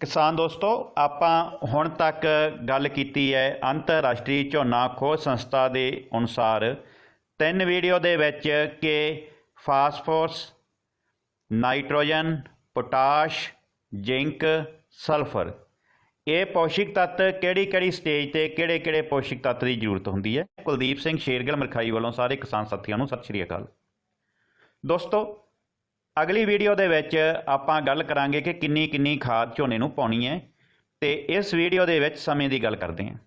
ਕਿਸਾਨ ਦੋਸਤੋ, ਆਪਾਂ ਹੁਣ ਤੱਕ ਗੱਲ ਕੀਤੀ ਹੈ ਅੰਤਰਰਾਸ਼ਟਰੀ ਝੋਨਾ ਖੋਜ ਸੰਸਥਾ ਦੇ ਅਨੁਸਾਰ। ਤਿੰਨ ਵੀਡੀਓ ਦੇ ਵਿੱਚ ਕਿ phosphorus, nitrogen, potash, zinc, sulphur. ਇਹ ਪੌਸ਼ਿਕ ਤੱਤ ਕਿਹੜੀ ਕਿਹੜੀ ਸਟੇਜ ਤੇ ਕਿਹੜੇ ਕਿਹੜੇ ਪੌਸ਼ਿਕ ਤੱਤ ਦੀ ਜ਼ਰੂਰਤ ਹੁੰਦੀ ਹੈ? ਕੁਲਦੀਪ ਸਿੰਘ ਸ਼ੇਰਗਿੱਲ ਮਰਖਾਈ ਵੱਲੋਂ ਸਾਰੇ ਕਿਸਾਨ ਸਾਥੀਆਂ ਨੂੰ ਸਤਿ ਸ਼੍ਰੀ ਅਕਾਲ। ਦੋਸਤੋ ਅਗਲੀ ਵੀਡੀਓ ਦੇ ਵਿੱਚ ਆਪਾਂ ਗੱਲ ਕਰਾਂਗੇ ਕਿ ਕਿੰਨੀ ਕਿੰਨੀ ਖਾਦ ਝੋਨੇ ਨੂੰ ਪਾਉਣੀ ਹੈ ਤੇ ਇਸ ਵੀਡੀਓ ਦੇ ਵਿੱਚ ਸਮੇਂ ਦੀ ਗੱਲ ਕਰਦੇ ਹਾਂ।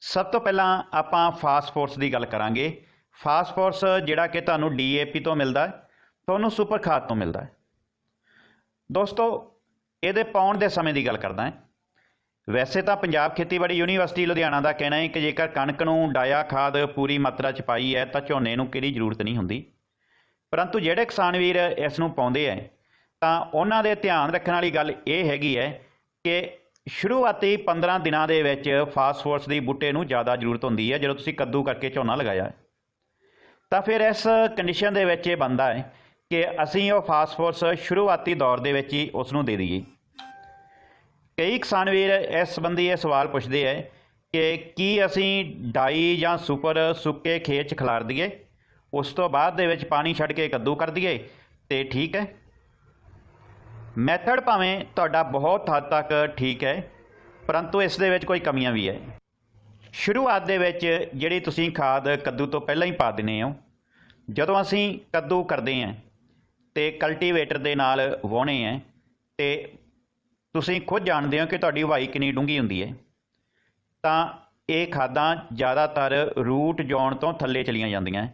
ਸਭ ਤੋਂ ਪਹਿਲਾਂ ਆਪਾਂ ਫਾਸਫੋਰਸ ਦੀ ਗੱਲ ਕਰਾਂਗੇ। ਫਾਸਫੋਰਸ ਜਿਹੜਾ ਕਿ ਤੁਹਾਨੂੰ ਡੀਏਪੀ ਤੋਂ ਮਿਲਦਾ ਹੈ, ਤੁਹਾਨੂੰ ਸੁਪਰ ਖਾਦ ਤੋਂ ਮਿਲਦਾ ਹੈ। ਦੋਸਤੋ, ਇਹਦੇ ਪਾਉਣ ਦੇ ਸਮੇਂ ਦੀ ਗੱਲ ਕਰਦਾ ਹਾਂ। ਵੈਸੇ ਤਾਂ ਪੰਜਾਬ ਖੇਤੀਬਾੜੀ ਯੂਨੀਵਰਸਿਟੀ ਲੁਧਿਆਣਾ ਦਾ ਕਹਿਣਾ ਹੈ ਕਿ ਜੇਕਰ ਕਣਕ ਨੂੰ ਡਾਇਆ ਖਾਦ ਪੂਰੀ ਮਾਤਰਾ ਚ ਪਾਈ ਹੈ, ਤਾਂ ਝੋਨੇ ਨੂੰ ਕਿਹੜੀ ਜ਼ਰੂਰਤ ਨਹੀਂ ਹੁੰਦੀ। ਪਰੰਤੂ ਜਿਹੜੇ ਕਿਸਾਨ ਵੀਰ ਇਸ ਨੂੰ ਪਾਉਂਦੇ ਹੈ ਤਾਂ ਉਹਨਾਂ ਦੇ ਧਿਆਨ ਰੱਖਣ ਵਾਲੀ ਗੱਲ ਇਹ ਹੈਗੀ ਹੈ ਕਿ ਸ਼ੁਰੂਆਤੀ 15 ਦਿਨਾਂ ਦੇ ਵਿੱਚ ਫਾਸਫੋਰਸ ਦੀ ਬੂਟੇ ਨੂੰ ਜ਼ਿਆਦਾ ਜ਼ਰੂਰਤ ਹੁੰਦੀ ਹੈ ਜਦੋਂ ਤੁਸੀਂ ਕੱਦੂ ਕਰਕੇ ਝੋਨਾ ਲਗਾਇਆ। ਤਾਂ ਫਿਰ ਇਸ ਕੰਡੀਸ਼ਨ ਦੇ ਵਿੱਚ ਇਹ ਬੰਦਾ ਹੈ ਕਿ ਅਸੀਂ ਉਹ ਫਾਸਫੋਰਸ ਸ਼ੁਰੂਆਤੀ ਦੌਰ ਦੇ ਵਿੱਚ ਹੀ ਉਸ ਨੂੰ ਦੇ ਦਈਏ। ਕਈ ਕਿਸਾਨ ਵੀਰ ਇਸ ਸੰਬੰਧੀ ਇਹ ਸਵਾਲ ਪੁੱਛਦੇ ਹੈ ਕਿ ਕੀ ਅਸੀਂ ਡਾਈ ਜਾਂ ਸੁਪਰ ਸੁੱਕੇ ਖੇਤ 'ਚ ਖਿਲਾਰ ਦਈਏ? ਉਸ ਤੋਂ ਬਾਅਦ ਦੇ ਵਿੱਚ ਪਾਣੀ ਛੱਡ ਕੇ ਕੱਦੂ ਕਰ ਦਈਏ, ਤੇ ਠੀਕ ਹੈ। ਮੈਥਡ ਭਾਵੇਂ ਤੁਹਾਡਾ ਬਹੁਤ ਹੱਦ ਤੱਕ ਠੀਕ ਹੈ, ਪਰੰਤੂ ਇਸ ਦੇ ਵਿੱਚ ਕੋਈ ਕਮੀਆਂ ਵੀ ਹੈ। ਸ਼ੁਰੂਆਤ ਦੇ ਵਿੱਚ ਜਿਹੜੀ ਤੁਸੀਂ ਖਾਦ ਕੱਦੂ ਤੋਂ ਪਹਿਲਾਂ ਹੀ ਪਾ ਦਿੰਦੇ ਹੋ, ਜਦੋਂ ਅਸੀਂ ਕੱਦੂ ਕਰਦੇ ਹਾਂ ਤੇ ਕਲਟੀਵੇਟਰ ਦੇ ਨਾਲ ਵਾਹੁਣੇ ਹੈ ਤੇ ਤੁਸੀਂ ਖੁਦ ਜਾਣਦੇ ਹੋ ਕਿ ਤੁਹਾਡੀ ਵਾਈ ਕਿੰਨੀ ਡੂੰਘੀ ਹੁੰਦੀ ਹੈ, ਤਾਂ ਇਹ ਖਾਦਾਂ ਜ਼ਿਆਦਾਤਰ ਰੂਟ ਜੋਨ ਤੋਂ ਥੱਲੇ ਚਲੀਆਂ ਜਾਂਦੀਆਂ।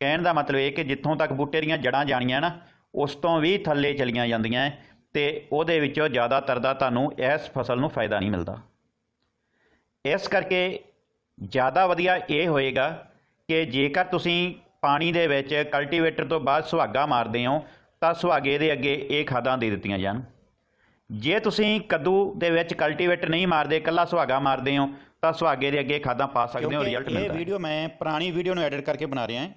ਕਹਿਣ ਦਾ ਮਤਲਬ ਇਹ ਕਿ ਜਿੱਥੋਂ ਤੱਕ ਬੂਟੇ ਦੀਆਂ ਜੜਾਂ ਜਾਣੀਆਂ ਨਾ ਉਸ ਤੋਂ ਵੀ ਥੱਲੇ ਚਲੀਆਂ ਜਾਂਦੀਆਂ ਤੇ ਉਹਦੇ ਵਿੱਚੋਂ ਜ਼ਿਆਦਾਤਰ ਦਾ ਤੁਹਾਨੂੰ ਇਸ ਫਸਲ ਨੂੰ ਫਾਇਦਾ ਨਹੀਂ ਮਿਲਦਾ। ਇਸ ਕਰਕੇ ਜ਼ਿਆਦਾ ਵਧੀਆ ਇਹ ਹੋਏਗਾ ਕਿ ਜੇਕਰ ਤੁਸੀਂ ਪਾਣੀ ਦੇ ਵਿੱਚ ਕਲਟੀਵੇਟਰ ਤੋਂ ਬਾਅਦ ਸੁਹਾਗਾ ਮਾਰਦੇ ਹੋ ਤਾਂ ਸੁਹਾਗੇ ਦੇ ਅੱਗੇ ਇਹ ਖਾਦਾਂ ਦੇ ਦਿੱਤੀਆਂ ਜਾਣ। ਜੇ ਤੁਸੀਂ ਕੱਦੂ ਦੇ ਵਿੱਚ ਕਲਟੀਵੇਟਰ ਨਹੀਂ ਮਾਰਦੇ ਇਕੱਲਾ ਸੁਹਾਗਾ ਮਾਰਦੇ ਹੋ ਤਾਂ ਸੁਹਾਗੇ ਦੇ ਅੱਗੇ ਖਾਦਾਂ ਪਾ ਸਕਦੇ ਹੋ ਰਿਜ਼ਲਟ ਮਿਲਦਾ ਇਹ ਵੀਡੀਓ ਮੈਂ ਪੁਰਾਣੀ ਵੀਡੀਓ ਨੂੰ ਐਡਿਟ ਕਰਕੇ ਬਣਾ ਰਿਹਾ ਹਾਂ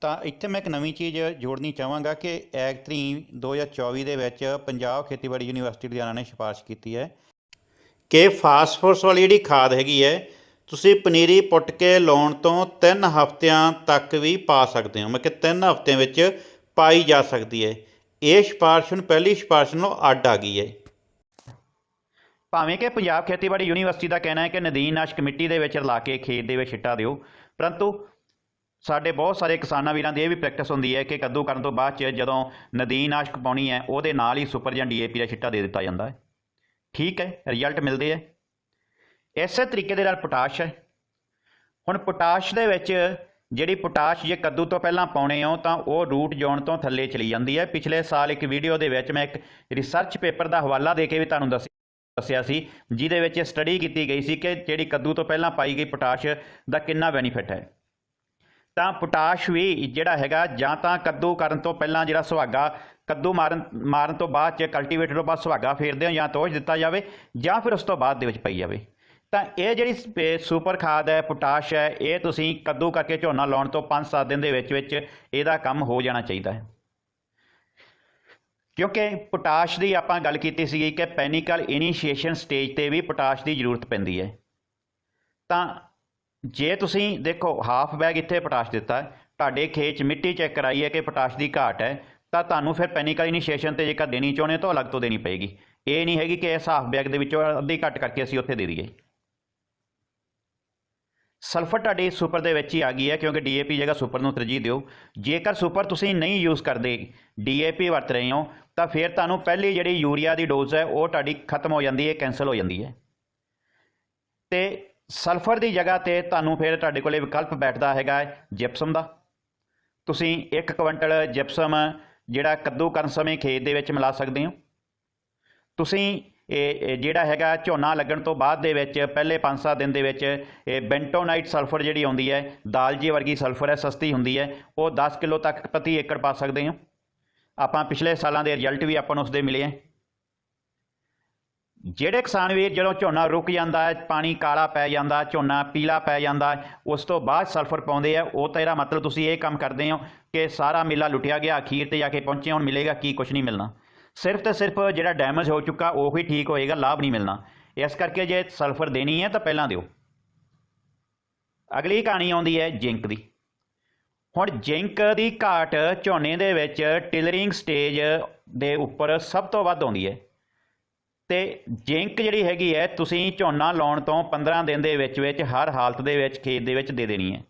ਤਾਂ ਇੱਥੇ ਮੈਂ ਇੱਕ ਨਵੀਂ ਚੀਜ਼ ਜੋੜਨੀ ਚਾਹਾਂਗਾ ਕਿ ਐਗ 3 2024 ਦੇ ਵਿੱਚ ਪੰਜਾਬ ਖੇਤੀਬਾੜੀ ਯੂਨੀਵਰਸਿਟੀ ਲੁਧਿਆਣਾ ਨੇ ਸਿਫਾਰਿਸ਼ ਕੀਤੀ ਹੈ ਕਿ ਫਾਸਫੋਰਸ ਵਾਲੀ ਜਿਹੜੀ ਖਾਦ ਹੈਗੀ ਹੈ, ਤੁਸੀਂ ਪਨੀਰੀ ਪੁੱਟ ਕੇ ਲਾਉਣ ਤੋਂ 3 ਹਫ਼ਤਿਆਂ ਤੱਕ ਵੀ ਪਾ ਸਕਦੇ ਹੋ ਮੈਂ ਕਿ 3 ਹਫ਼ਤਿਆਂ ਵਿੱਚ ਪਾਈ ਜਾ ਸਕਦੀ ਹੈ। ਇਹ ਸਿਫਾਰਿਸ਼ ਹੁਣ ਪਹਿਲੀ ਸਿਫਾਰਿਸ਼ ਨੂੰ ਅੱਡ ਆ ਗਈ ਹੈ। ਭਾਵੇਂ ਕਿ ਪੰਜਾਬ ਖੇਤੀਬਾੜੀ ਯੂਨੀਵਰਸਿਟੀ ਦਾ ਕਹਿਣਾ ਹੈ ਕਿ ਨਦੀਨ ਨਾਸ਼ਕ ਕਮੇਟੀ ਦੇ ਵਿੱਚ ਰਲਾ ਕੇ ਖੇਤ ਦੇ ਵਿੱਚ ਛਿੱਟਾ ਦਿਓ, ਪਰੰਤੂ ਸਾਡੇ ਬਹੁਤ ਸਾਰੇ ਕਿਸਾਨਾਂ ਵੀਰਾਂ ਦੀ ਇਹ ਵੀ ਪ੍ਰੈਕਟਿਸ ਹੁੰਦੀ ਹੈ ਕਿ ਕੱਦੂ ਕਰਨ ਤੋਂ ਬਾਅਦ ਚ ਜਦੋਂ ਨਦੀਨ ਨਾਸ਼ਕ ਪਾਉਣੀ ਹੈ, ਉਹਦੇ ਨਾਲ ਹੀ ਸੁਪਰ ਜਾਂ ਡੀਏਪੀ ਦਾ ਛਿੱਟਾ ਦੇ ਦਿੱਤਾ ਜਾਂਦਾ ਹੈ। ਠੀਕ ਹੈ ਰਿਜ਼ਲਟ ਮਿਲਦੇ ਹੈ। ਇਸੇ ਤਰੀਕੇ ਦੇ ਨਾਲ ਪੋਟਾਸ਼ ਹੈ। ਹੁਣ ਪੋਟਾਸ਼ ਦੇ ਵਿੱਚ ਜਿਹੜੀ ਪੋਟਾਸ਼ ਜੇ ਕੱਦੂ ਤੋਂ ਪਹਿਲਾਂ ਪਾਉਣੇ ਹੋ, ਤਾਂ ਉਹ ਰੂਟ ਜ਼ੋਨ ਤੋਂ ਥੱਲੇ ਚਲੀ ਜਾਂਦੀ ਹੈ। ਪਿਛਲੇ ਸਾਲ ਇੱਕ ਵੀਡੀਓ ਦੇ ਵਿੱਚ ਮੈਂ ਇੱਕ ਰਿਸਰਚ ਪੇਪਰ ਦਾ ਹਵਾਲਾ ਦੇ ਕੇ ਵੀ ਤੁਹਾਨੂੰ ਦੱਸਿਆ ਦੱਸਿਆ ਸੀ, ਜਿਹਦੇ ਵਿੱਚ ਸਟੱਡੀ ਕੀਤੀ ਗਈ ਸੀ ਕਿ ਜਿਹੜੀ ਕੱਦੂ ਤੋਂ ਪਹਿਲਾਂ ਪਾਈ ਗਈ ਪੋਟਾਸ਼ ਦਾ ਕਿੰਨਾ ਬੈਨੀਫਿਟ ਹੈ। ਤਾਂ ਪੋਟਾਸ਼ ਵੀ ਜਿਹੜਾ ਹੈਗਾ, ਜਾਂ ਤਾਂ ਕੱਦੂ ਕਰਨ ਤੋਂ ਪਹਿਲਾਂ ਜਿਹੜਾ ਸੁਹਾਗਾ, ਕੱਦੂ ਮਾਰਨ ਮਾਰਨ ਤੋਂ ਬਾਅਦ ਚ ਕਲਟੀਵੇਟਰ ਤੋਂ ਬਾਅਦ ਸੁਹਾਗਾ ਫੇਰਦੇ ਹੋ ਜਾਂ ਤੋਸ਼ ਦਿੱਤਾ ਜਾਵੇ, ਜਾਂ ਫਿਰ ਉਸ ਤੋਂ ਬਾਅਦ ਦੇ ਵਿੱਚ ਪਈ ਜਾਵੇ। ਤਾਂ ਇਹ ਜਿਹੜੀ ਸੁਪਰ ਖਾਦ ਹੈ, ਪੋਟਾਸ਼ ਹੈ, ਇਹ ਤੁਸੀਂ ਕੱਦੂ ਕਰਕੇ ਝੋਨਾ ਲਾਉਣ ਤੋਂ 5-7 ਦਿਨ ਦੇ ਵਿੱਚ ਵਿੱਚ ਇਹਦਾ ਕੰਮ ਹੋ ਜਾਣਾ ਚਾਹੀਦਾ ਹੈ। ਕਿਉਂਕਿ ਪੋਟਾਸ਼ ਦੀ ਆਪਾਂ ਗੱਲ ਕੀਤੀ ਸੀ ਕਿ ਪੈਨੀਕਲ ਇਨੀਸ਼ੀਏਸ਼ਨ ਸਟੇਜ ਤੇ ਵੀ ਪੋਟਾਸ਼ ਦੀ ਜ਼ਰੂਰਤ ਪੈਂਦੀ ਹੈ। ਤਾਂ ਜੇ ਤੁਸੀਂ ਦੇਖੋ ਹਾਫ ਬੈਗ ਇੱਥੇ ਪੋਟਾਸ਼ ਦਿੱਤਾ ਤੁਹਾਡੇ ਖੇਤ 'ਚ ਮਿੱਟੀ ਚੈੱਕ ਕਰਾਈ ਹੈ ਕਿ ਪੋਟਾਸ਼ ਦੀ ਘਾਟ ਹੈ, ਤਾਂ ਤੁਹਾਨੂੰ ਫਿਰ ਪੈਨੀਕਲ ਇਨੀਸ਼ੀਏਸ਼ਨ ਤੇ ਜੇਕਰ ਦੇਣੀ ਚਾਹੁੰਦੇ ਤਾਂ ਅਲੱਗ ਤੋਂ ਦੇਣੀ ਪਏਗੀ। ਇਹ ਨਹੀਂ ਹੈਗੀ ਕਿ ਇਸ ਹਾਫ ਬੈਗ ਦੇ ਵਿੱਚੋਂ ਅੱਧੀ ਘੱਟ ਕਰਕੇ ਅਸੀਂ ਉੱਥੇ ਦੇ ਦਈਏ। ਸਲਫਰ ਤੁਹਾਡੀ ਸੁਪਰ ਦੇ ਵਿੱਚ ਹੀ ਆ ਗਈ ਹੈ, ਕਿਉਂਕਿ ਡੀਏਪੀ ਜਗ੍ਹਾ ਸੁਪਰ ਨੂੰ ਤਰਜੀਹ ਦਿਓ। ਜੇਕਰ ਸੁਪਰ ਤੁਸੀਂ ਨਹੀਂ ਯੂਜ਼ ਕਰਦੇ ਡੀਏਪੀ ਵਰਤ ਰਹੇ ਹੋ, ਤਾਂ ਫਿਰ ਤੁਹਾਨੂੰ ਪਹਿਲੀ ਜਿਹੜੀ ਯੂਰੀਆ ਦੀ ਡੋਜ਼ ਹੈ, ਉਹ ਤੁਹਾਡੀ ਖਤਮ ਹੋ ਜਾਂਦੀ ਹੈ ਕੈਨਸਲ ਹੋ ਜਾਂਦੀ ਹੈ। ਤੇ ਸਲਫਰ ਦੀ ਜਗ੍ਹਾ ਤੇ ਤੁਹਾਨੂੰ ਫਿਰ ਤੁਹਾਡੇ ਕੋਲੇ ਵਿਕਲਪ ਬੈਠਦਾ ਹੈਗਾ ਜਿਪਸਮ ਦਾ। ਤੁਸੀਂ 1 ਕੁਇੰਟਲ ਜਿਪਸਮ ਜਿਹੜਾ ਕੱਦੂ ਕਰਨ ਸਮੇਂ ਖੇਤ ਦੇ ਵਿੱਚ ਮਿਲਾ ਸਕਦੇ ਹੋ। ਤੁਸੀਂ ਇਹ ਜਿਹੜਾ ਹੈਗਾ ਝੋਨਾ ਲੱਗਣ ਤੋਂ ਬਾਅਦ ਦੇ ਵਿੱਚ ਪਹਿਲੇ 5-7 ਦਿਨ ਦੇ ਵਿੱਚ ਇਹ ਬੈਂਟੋਨਾਈਟ ਸਲਫਰ ਜਿਹੜੀ ਆਉਂਦੀ ਹੈ ਦਾਲਜੀ ਵਰਗੀ ਸਲਫਰ ਹੈ, ਸਸਤੀ ਹੁੰਦੀ ਹੈ, ਉਹ 10 ਕਿਲੋ ਤੱਕ ਪ੍ਰਤੀ ਏਕੜ ਪਾ ਸਕਦੇ ਹੋ। ਆਪਾਂ ਪਿਛਲੇ ਸਾਲਾਂ ਦੇ ਰਿਜ਼ਲਟ ਵੀ ਆਪਾਂ ਨੂੰ ਉਸਦੇ ਮਿਲੇ ਹੈ। ਜਿਹੜੇ ਕਿਸਾਨ ਵੀਰ ਜਦੋਂ ਝੋਨਾ ਰੁਕ ਜਾਂਦਾ ਹੈ, ਪਾਣੀ ਕਾਲਾ ਪੈ ਜਾਂਦਾ, ਝੋਨਾ ਪੀਲਾ ਪੈ ਜਾਂਦਾ ਉਸ ਤੋਂ ਬਾਅਦ ਸਲਫਰ ਪਾਉਂਦੇ ਆ, ਉਹ ਤਾਂ ਇਹਦਾ ਮਤਲਬ ਤੁਸੀਂ ਇਹ ਕੰਮ ਕਰਦੇ ਹੋ ਕਿ ਸਾਰਾ ਮੇਲਾ ਲੁੱਟਿਆ ਗਿਆ, ਅਖੀਰ ਤੇ ਜਾ ਕੇ ਪਹੁੰਚੇ, ਹੁਣ ਮਿਲੇਗਾ ਕੀ ਕੁਝ ਨਹੀਂ ਮਿਲਣਾ। ਸਿਰਫ ਤੇ ਸਿਰਫ ਜਿਹੜਾ ਡੈਮੇਜ ਹੋ ਚੁੱਕਾ, ਉਹ ਹੀ ਠੀਕ ਹੋਏਗਾ, ਲਾਭ ਨਹੀਂ ਮਿਲਣਾ। ਇਸ ਕਰਕੇ ਜੇ ਸਲਫਰ ਦੇਣੀ ਹੈ, ਤਾਂ ਪਹਿਲਾਂ ਦਿਓ। ਅਗਲੀ ਕਹਾਣੀ ਆਉਂਦੀ ਹੈ ਜਿੰਕ ਦੀ। ਹੁਣ ਜਿੰਕ ਦੀ ਘਾਟ ਝੋਨੇ ਦੇ ਵਿੱਚ ਟਿਲਰਿੰਗ ਸਟੇਜ ਦੇ ਉੱਪਰ ਸਭ ਤੋਂ ਵੱਧ ਆਉਂਦੀ ਹੈ। ਤੇ ਜਿੰਕ ਜਿਹੜੀ ਹੈਗੀ ਹੈ, ਤੁਸੀਂ ਝੋਨਾ ਲਾਉਣ ਤੋਂ 15 ਦਿਨ ਦੇ ਵਿੱਚ ਵਿੱਚ ਹਰ ਹਾਲਤ ਦੇ ਵਿੱਚ ਖੇਤ ਦੇ ਵਿੱਚ ਦੇ ਦੇਣੀ ਹੈ।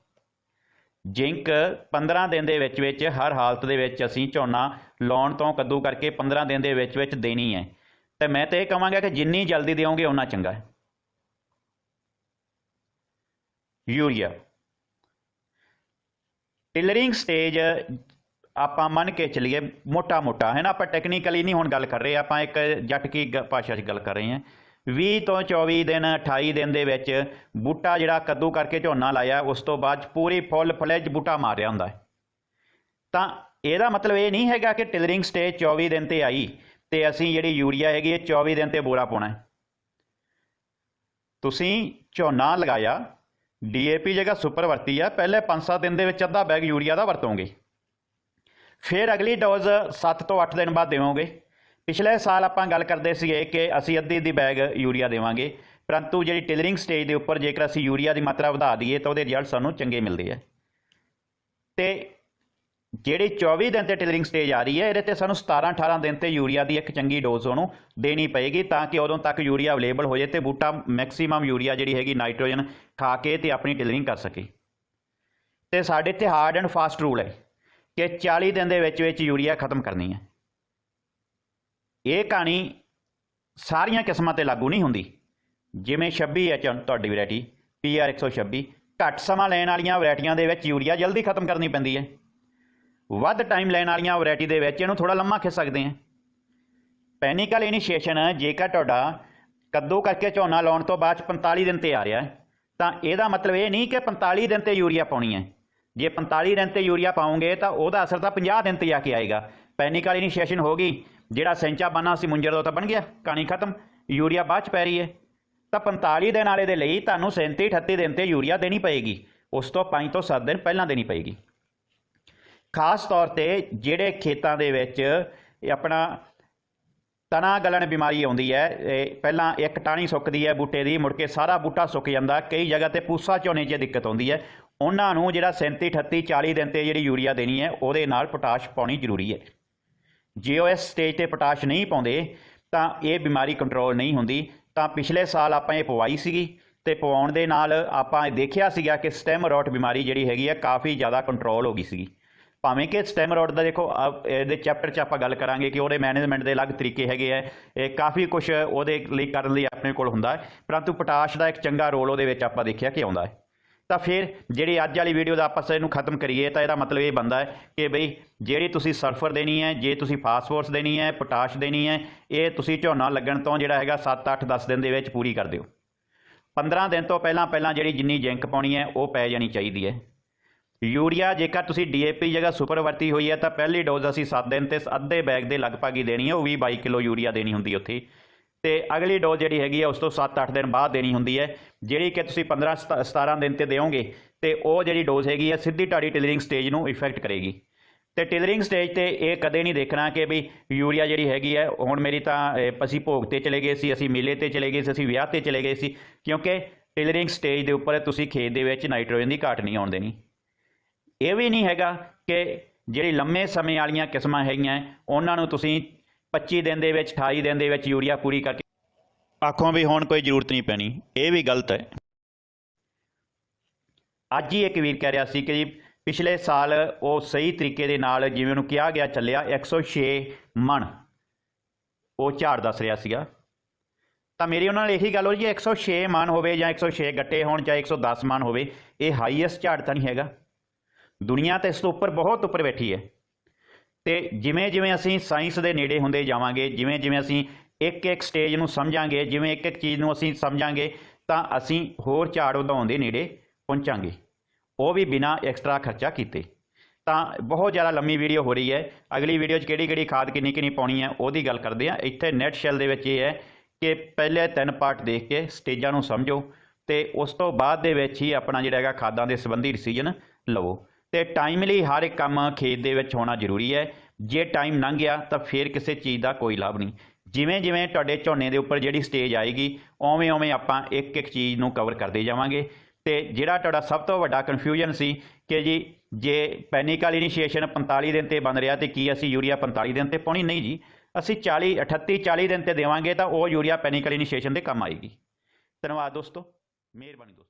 ਜਿੰਕ 15 ਦਿਨ ਦੇ ਵਿੱਚ ਵਿੱਚ ਹਰ ਹਾਲਤ ਦੇ ਵਿੱਚ ਅਸੀਂ ਝੋਨਾ ਲਾਉਣ ਤੋਂ ਕੱਦੂ ਕਰਕੇ 15 ਦਿਨ ਦੇ ਵਿੱਚ ਵਿੱਚ ਦੇਣੀ ਹੈ। ਤੇ ਮੈਂ ਤਾਂ ਇਹ ਕਹਾਂਗਾ ਕਿ ਜਿੰਨੀ ਜਲਦੀ ਦਿਓਗੇ ਉਨਾ ਚੰਗਾ ਹੈ। ਯੂਰੀਆ। ਟਿਲਰਿੰਗ ਸਟੇਜ ਆਪਾਂ ਮੰਨ ਕੇ ਚਲੀਏ ਮੋਟਾ ਮੋਟਾ, ਹੈ ਨਾ? ਆਪਾਂ ਟੈਕਨੀਕਲੀ ਨਹੀਂ ਹੁਣ ਗੱਲ ਕਰ ਰਹੇ, ਆਪਾਂ ਇੱਕ ਜੱਟਕੀ ਗ- ਭਾਸ਼ਾ 'ਚ ਗੱਲ ਕਰ ਰਹੇ ਹਾਂ। 20 ਤੋਂ 24 ਦਿਨ 28 ਦਿਨ ਦੇ ਵਿੱਚ ਬੂਟਾ ਜਿਹੜਾ ਕੱਦੂ ਕਰਕੇ ਝੋਨਾ ਲਾਇਆ, ਉਸ ਤੋਂ ਬਾਅਦ ਪੂਰੀ ਫੁੱਲ ਫਲੇਜ ਬੂਟਾ ਮਾਰ ਰਿਹਾ ਹੁੰਦਾ ਹੈ। ਤਾਂ ਇਹਦਾ ਮਤਲਬ ਇਹ ਨਹੀਂ ਹੈਗਾ ਕਿ ਟਿਲਰਿੰਗ ਸਟੇਜ 24 ਦਿਨ ਤੇ ਆਈ ਤੇ ਅਸੀਂ ਜਿਹੜੀ ਯੂਰੀਆ ਹੈਗੀ ਇਹ 24 ਦਿਨ ਤੇ ਬੋਰਾ ਪਾਉਣਾ ਤੁਸੀਂ ਝੋਨਾ ਲਗਾਇਆ ਡੀਏਪੀ ਜਗ੍ਹਾ ਸੁਪਰ ਵਰਤੀ ਆ, ਪਹਿਲੇ 5-7 ਦਿਨ ਦੇ ਵਿੱਚ ਅੱਧਾ ਬੈਗ ਯੂਰੀਆ ਦਾ ਵਰਤੋਗੇ। ਫਿਰ ਅਗਲੀ ਡੋਜ਼ 7 ਤੋਂ 8 ਦਿਨ ਬਾਅਦ ਦੇਵੋਗੇ। ਪਿਛਲੇ ਸਾਲ ਆਪਾਂ ਗੱਲ ਕਰਦੇ ਸੀਗੇ ਕਿ ਅਸੀਂ ਅੱਧੀ ਅੱਧੀ ਬੈਗ ਯੂਰੀਆ ਦੇਵਾਂਗੇ। ਪਰੰਤੂ ਜਿਹੜੀ ਟਿਲਰਿੰਗ ਸਟੇਜ ਦੇ ਉੱਪਰ ਜੇਕਰ ਅਸੀਂ ਯੂਰੀਆ ਦੀ ਮਾਤਰਾ ਵਧਾ ਦਈਏ ਤਾਂ ਉਹਦੇ ਰਿਜ਼ਲਟ ਸਾਨੂੰ ਚੰਗੇ ਮਿਲਦੇ ਆ। ਤੇ ਜਿਹੜੀ 24 ਦਿਨ ਤੇ ਟਿਲਰਿੰਗ ਸਟੇਜ ਆ ਰਹੀ ਹੈ, ਇਹਦੇ ਤੇ ਸਾਨੂੰ 17 18 ਦਿਨ ਤੇ ਯੂਰੀਆ ਦੀ ਇੱਕ ਚੰਗੀ ਡੋਜ਼ ਉਹਨੂੰ ਦੇਣੀ ਪਏਗੀ ਤਾਂ ਕਿ ਉਦੋਂ ਤੱਕ ਯੂਰੀਆ ਅਵੇਲੇਬਲ ਹੋ ਜਾਏ ਤੇ ਬੂਟਾ ਮੈਕਸਿਮਮ ਯੂਰੀਆ ਜਿਹੜੀ ਹੈਗੀ ਨਾਈਟ੍ਰੋਜਨ ਖਾ ਕੇ ਤੇ ਆਪਣੀ ਟਿਲਰਿੰਗ ਕਰ ਸਕੇ। ਤੇ ਸਾਡੇ ਇੱਥੇ ਹਾਰਡ ਐਂਡ ਫਾਸਟ ਰੂਲ ਹੈ। ਕਿ 40 ਦਿਨ ਦੇ ਵਿੱਚ ਵਿੱਚ ਯੂਰੀਆ ਖਤਮ ਕਰਨੀ ਹੈ। ਇਹ ਕਹਾਣੀ ਸਾਰੀਆਂ ਕਿਸਮਾਂ ਤੇ ਲਾਗੂ ਨਹੀਂ ਹੁੰਦੀ। ਜਿਵੇਂ 26 ਹੈ ਚਾ- ਤੁਹਾਡੀ ਵੈਰਾਈਟੀ PR 126 ਘੱਟ ਸਮਾਂ ਲੈਣ ਵਾਲੀਆਂ ਵੈਰਾਈਟੀਆਂ ਦੇ ਵਿੱਚ ਯੂਰੀਆ ਜਲਦੀ ਖਤਮ ਕਰਨੀ ਪੈਂਦੀ ਹੈ। ਵੱਧ ਟਾਈਮ ਲੈਣ ਵਾਲੀਆਂ ਵੈਰਾਈਟੀ ਦੇ ਵਿੱਚ ਇਹਨੂੰ ਥੋੜਾ ਲੰਮਾ ਖਿੱਚ ਸਕਦੇ ਹਾਂ। ਪੈਨਿਕਲ ਇਨੀਸ਼ੀਏਸ਼ਨ, ਜੇਕਰ ਤੁਹਾਡਾ ਕੱਦੂ ਕਰਕੇ ਝੋਨਾ ਲਾਉਣ ਤੋਂ ਬਾਅਦ 'ਚ 45 ਦਿਨ ਤੇ ਆ ਰਿਹਾ ਤਾਂ ਇਹਦਾ ਮਤਲਬ ਇਹ ਨਹੀਂ ਕਿ 45 ਦਿਨ ਤੇ ਯੂਰੀਆ ਪਾਉਣੀ ਹੈ। ਜੇ 45 ਦਿਨ ਤੇ ਯੂਰੀਆ ਪਾਉਂਗੇ ਤਾਂ ਉਹਦਾ ਅਸਰ ਤਾਂ 50 ਦਿਨ ਤੇ ਜਾ ਕੇ ਆਏਗਾ। ਪੈਨਿਕਲ ਇਨੀਸ਼ੀਏਸ਼ਨ ਹੋ ਗਈ, ਜਿਹੜਾ ਸੈਂਚਾ ਬਾਨਾ ਸੀ ਮੁੰਜਰ ਦਾ ਤਾਂ ਬਣ ਗਿਆ, ਕਹਾਣੀ ਖਤਮ, ਯੂਰੀਆ ਬਾਅਦ ਚ ਪੈ ਰਹੀ ਹੈ। ਤਾਂ 45 ਦਿਨ ਵਾਲੇ ਦੇ ਲਈ ਤੁਹਾਨੂੰ 37 38 ਦਿਨ ਤੇ ਯੂਰੀਆ ਦੇਣੀ ਪਏਗੀ, ਉਸ ਤੋਂ 5 ਤੋਂ 7 ਦਿਨ ਪਹਿਲਾਂ ਦੇਣੀ ਪਏਗੀ। ਖਾਸ ਤੌਰ ਤੇ ਜਿਹੜੇ ਖੇਤਾਂ ਦੇ ਵਿੱਚ ਆਪਣਾ ਤਣਾ ਗਲਣ ਬਿਮਾਰੀ ਆਉਂਦੀ ਹੈ ਪਹਿਲਾਂ ਇੱਕ ਟਾਹਣੀ ਸੁੱਕਦੀ ਹੈ ਬੂਟੇ ਦੀ, ਮੁੜ ਕੇ ਸਾਰਾ ਬੂਟਾ ਸੁੱਕ ਜਾਂਦਾ, ਕਈ ਜਗ੍ਹਾ ਤੇ ਪੂਸਾ ਝੋਨੇ 'ਚ ਦਿੱਕਤ ਆਉਂਦੀ ਹੈ। ਉਹਨਾਂ ਨੂੰ ਜਿਹੜਾ 37 38 40 ਦਿਨ ਤੇ ਜਿਹੜੀ ਯੂਰੀਆ ਦੇਣੀ ਹੈ, ਉਹਦੇ ਨਾਲ ਪੋਟਾਸ਼ ਪਾਉਣੀ ਜ਼ਰੂਰੀ ਹੈ। ਜੇ ਉਹ ਇਸ ਸਟੇਜ ਤੇ ਪੋਟਾਸ਼ ਨਹੀਂ ਪਾਉਂਦੇ, ਤਾਂ ਇਹ ਬਿਮਾਰੀ ਕੰਟਰੋਲ ਨਹੀਂ ਹੁੰਦੀ। ਤਾਂ ਪਿਛਲੇ ਸਾਲ ਆਪਾਂ ਇਹ ਪਵਾਈ ਸੀਗੀ ਤੇ ਪਵਾਉਣ ਦੇ ਨਾਲ ਆਪਾਂ ਇਹ ਦੇਖਿਆ ਸੀਗਾ ਕਿ ਸਟੈਮ ਰੋਟ ਬਿਮਾਰੀ ਜਿਹੜੀ ਹੈਗੀ ਹੈ ਕਾਫੀ ਜ਼ਿਆਦਾ ਕੰਟਰੋਲ ਹੋ ਗਈ ਸੀਗੀ। ਭਾਵੇਂ ਕਿ ਸਟੈਮ ਰੋਟ ਦਾ ਦੇਖੋ ਅ- ਇਹਦੇ ਚੈਪਟਰ 'ਚ ਆਪਾਂ ਗੱਲ ਕਰਾਂਗੇ ਕਿ ਉਹਦੇ ਮੈਨੇਜਮੈਂਟ ਦੇ ਅਲੱਗ ਤਰੀਕੇ ਹੈਗੇ ਆ। ਇਹ ਕਾਫੀ ਕੁਝ ਉਹਦੇ ਲਈ ਕਰਨ ਲਈ ਆਪਣੇ ਕੋਲ ਹੁੰਦਾ ਹੈ, ਪਰੰਤੂ ਪੋਟਾਸ਼ ਦਾ ਇੱਕ ਚੰਗਾ ਰੋਲ ਉਹਦੇ ਵਿੱਚ ਆਪਾਂ ਦੇਖਿਆ ਕਿ ਆਉਂਦਾ ਹੈ। ਤਾਂ ਫਿਰ ਜਿਹੜੀ ਅੱਜ ਵਾਲੀ ਵੀਡੀਓ ਦਾ ਆਪਾਂ ਇਹਨੂੰ ਖਤਮ ਕਰੀਏ, ਤਾਂ ਇਹਦਾ ਮਤਲਬ ਇਹ ਬੰਦਾ ਹੈ ਕਿ ਬਈ ਜਿਹੜੀ ਤੁਸੀਂ ਸਲਫਰ ਦੇਣੀ ਹੈ, ਜੇ ਤੁਸੀਂ ਫਾਸਫੋਰਸ ਦੇਣੀ ਹੈ ਪੋਟਾਸ਼ ਦੇਣੀ ਹੈ, ਇਹ ਤੁਸੀਂ ਝੋਨਾ ਲੱਗਣ ਤੋਂ ਜਿਹੜਾ ਹੈਗਾ 7 8 10 ਦਿਨ ਦੇ ਵਿੱਚ ਪੂਰੀ ਕਰ ਦਿਓ। 15 ਦਿਨ ਤੋਂ ਪਹਿਲਾਂ ਪਹਿਲਾਂ ਜਿਹੜੀ ਜਿੰਨੀ ਜਿੰਕ ਪਾਉਣੀ ਹੈ, ਉਹ ਪੈ ਜਾਣੀ ਚਾਹੀਦੀ ਹੈ। ਯੂਰੀਆ ਜੇਕਰ ਤੁਸੀਂ ਡੀਏਪੀ ਜਗ੍ਹਾ ਸੁਪਰ ਵਰਤੀ ਹੋਈ ਹੈ, ਤਾਂ ਪਹਿਲੀ ਡੋਜ਼ ਅਸੀਂ 7 ਦਿਨ ਤੇ ਅੱਧੇ ਬੈਗ ਦੇ ਲਗਭਗ ਹੀ ਦੇਣੀ ਹੈ, ਉਹ 20 22 ਕਿਲੋ ਯੂਰੀਆ ਦੇਣੀ ਹੁੰਦੀ ਉੱਥੇ। ਤੇ ਅਗਲੀ ਡੋਜ਼ ਜਿਹੜੀ ਹੈਗੀ ਆ, ਉਸ ਤੋਂ 7-8 ਦਿਨ ਬਾਅਦ ਦੇਣੀ ਹੁੰਦੀ ਹੈ, ਜਿਹੜੀ ਕਿ ਤੁਸੀਂ 15 ਸਤ- 17 ਦਿਨ ਤੇ ਦਿਓਗੇ, ਤੇ ਉਹ ਜਿਹੜੀ ਡੋਜ਼ ਹੈਗੀ ਆ, ਸਿੱਧੀ ਤੁਹਾਡੀ ਟਿਲਰਿੰਗ ਸਟੇਜ ਨੂੰ ਇਫੈਕਟ ਕਰੇਗੀ। ਤੇ ਟਿਲਰਿੰਗ ਸਟੇਜ ਤੇ ਇਹ ਕਦੇ ਨਹੀਂ ਦੇਖਣਾ ਕਿ ਵੀ ਯੂਰੀਆ ਜਿਹੜੀ ਹੈਗੀ ਹੈ ਹੁਣ ਮੇਰੀ ਤਾਂ ਅਸੀਂ ਭੋਗ ਤੇ ਚਲੇ ਗਏ ਸੀ, ਅਸੀਂ ਮੇਲੇ ਤੇ ਚਲੇ ਗਏ ਸੀ, ਅਸੀਂ ਵਿਆਹ ਤੇ ਚਲੇ ਗਏ ਸੀ, ਕਿਉਂਕਿ ਟਿਲਰਿੰਗ ਸਟੇਜ ਦੇ ਉੱਪਰ ਤੁਸੀਂ ਖੇਤ ਦੇ ਵਿੱਚ ਨਾਈਟ੍ਰੋਜਨ ਦੀ ਘਾਟ ਨਹੀਂ ਆਉਣ ਦੇਣੀ। ਇਹ ਵੀ ਨਹੀਂ ਹੈਗਾ ਕਿ ਜਿਹੜੀ ਲੰਮੇ ਸਮੇਂ ਵਾਲੀਆਂ ਕਿਸਮਾਂ ਹੈਗੀਆਂ, ਉਹਨਾਂ ਨੂੰ ਤੁਸੀਂ 25 ਦਿਨ ਦੇ ਵਿੱਚ 28 ਦਿਨ ਦੇ ਵਿੱਚ ਯੂਰੀਆ ਪੂਰੀ ਕਰਕੇ। ਆਖੋਂ ਵੀ ਹੁਣ ਕੋਈ ਜ਼ਰੂਰਤ ਨਹੀਂ ਪੈਣੀ, ਇਹ ਵੀ ਗਲਤ ਹੈ। ਅੱਜ ਹੀ ਇੱਕ ਵੀਰ ਕਹਿ ਰਿਹਾ ਸੀ ਕਿ ਜੀ, ਪਿਛਲੇ ਸਾਲ ਉਹ ਸਹੀ ਤਰੀਕੇ ਦੇ ਨਾਲ ਜਿਵੇਂ ਉਹਨੂੰ ਕਿਹਾ ਗਿਆ ਚੱਲਿਆ 106 ਮਣ। ਉਹ ਝਾੜ ਦੱਸ ਰਿਹਾ ਸੀਗਾ। ਤਾਂ ਮੇਰੀ ਉਹਨਾਂ ਨਾਲ ਇਹੀ ਗੱਲ ਹੋਈ ਜੀ 106 ਮਣ ਹੋਵੇ ਜਾਂ 106 ਗੱਟੇ ਹੋਣ ਚਾਹੇ 110 ਮਣ ਹੋਵੇ, ਇਹ ਹਾਈਐਸਟ ਝਾੜ ਤਾਂ ਨਹੀਂ ਹੈਗਾ। ਦੁਨੀਆ ਤਾਂ ਇਸ ਤੋਂ ਉੱਪਰ, ਬਹੁਤ ਉੱਪਰ ਬੈਠੀ ਹੈ। ਤੇ ਜਿਵੇਂ ਜਿਵੇਂ ਅਸੀਂ ਸਾਇੰਸ ਦੇ ਨੇੜੇ ਹੁੰਦੇ ਜਾਵਾਂਗੇ, ਜਿਵੇਂ ਜਿਵੇਂ ਅਸੀਂ ਇੱਕ ਇੱਕ ਸਟੇਜ ਨੂੰ ਸਮਝਾਂਗੇ, ਜਿਵੇਂ ਇੱਕ ਇੱਕ ਚੀਜ਼ ਨੂੰ ਅਸੀਂ ਸਮਝਾਂਗੇ, ਤਾਂ ਅਸੀਂ ਹੋਰ ਝਾੜ ਵਧਾਉਣ ਦੇ ਨੇੜੇ ਪਹੁੰਚਾਂਗੇ। ਉਹ ਵੀ ਬਿਨਾਂ ਐਕਸਟਰਾ ਖਰਚਾ ਕੀਤੇ। ਤਾਂ ਬਹੁਤ ਜ਼ਿਆਦਾ ਲੰਮੀ ਵੀਡੀਓ ਹੋ ਰਹੀ ਹੈ। ਅਗਲੀ ਵੀਡੀਓ 'ਚ ਕਿਹੜੀ ਕਿਹੜੀ ਖਾਦ ਕਿੰਨੀ ਕਿੰਨੀ ਪਾਉਣੀ ਹੈ, ਉਹਦੀ ਗੱਲ ਕਰਦੇ ਹਾਂ। ਇੱਥੇ ਨੈਟ ਸ਼ੈਲ ਦੇ ਵਿੱਚ ਇਹ ਹੈ ਕਿ ਪਹਿਲੇ ਤਿੰਨ ਪਾਰਟ ਦੇਖ ਕੇ ਸਟੇਜਾਂ ਨੂੰ ਸਮਝੋ ਤੇ ਉਸ ਤੋਂ ਬਾਅਦ ਦੇ ਵਿੱਚ ਹੀ ਆਪਣਾ ਜਿਹੜਾ ਹੈਗਾ ਖਾਦਾਂ ਦੇ ਸੰਬੰਧੀ ਡਿਸੀਜਨ ਲਵੋ। ਤੇ ਟਾਈਮਲੀ ਹਰ ਇੱਕ ਕੰਮ ਖੇਤ ਦੇ ਵਿੱਚ ਹੋਣਾ ਜ਼ਰੂਰੀ ਹੈ। ਜੇ ਟਾਈਮ ਲੰਘ ਗਿਆ ਤਾਂ ਫਿਰ ਕਿਸੇ ਚੀਜ਼ ਦਾ ਕੋਈ ਲਾਭ ਨਹੀਂ। ਜਿਵੇਂ ਜਿਵੇਂ ਤੁਹਾਡੇ ਝੋਨੇ ਦੇ ਉੱਪਰ ਜਿਹੜੀ ਸਟੇਜ ਆਏਗੀ ਓਵੇਂ ਓਵੇਂ ਆਪਾਂ ਇੱਕ ਇੱਕ ਚੀਜ਼ ਨੂੰ ਕਵਰ ਕਰਦੇ ਜਾਵਾਂਗੇ। ਤੇ ਜਿਹੜਾ ਤੁਹਾਡਾ ਸਭ ਤੋਂ ਵੱਡਾ ਕਨਫਿਊਜ਼ਨ ਸੀ ਕਿ ਜੀ, ਜੇ ਪੈਨਿਕਲ ਇਨੀਸ਼ੀਏਸ਼ਨ 45 ਦਿਨ ਤੇ ਬਣ ਰਿਹਾ ਤੇ ਕੀ ਅਸੀਂ ਯੂਰੀਆ 45 ਦਿਨ ਤੇ ਪਾਉਣੀ? ਨਹੀਂ ਜੀ। ਅਸੀਂ 40 38 40 ਦਿਨ ਤੇ ਦੇਵਾਂਗੇ ਤਾਂ ਉਹ ਯੂਰੀਆ ਪੈਨਿਕਲ ਇਨੀਸ਼ੀਏਸ਼ਨ ਦੇ ਕੰਮ ਆਏਗੀ। ਧੰਨਵਾਦ ਦੋਸਤੋ। ਮਿਹਰਬਾਨੀ ਦੋਸਤੋ।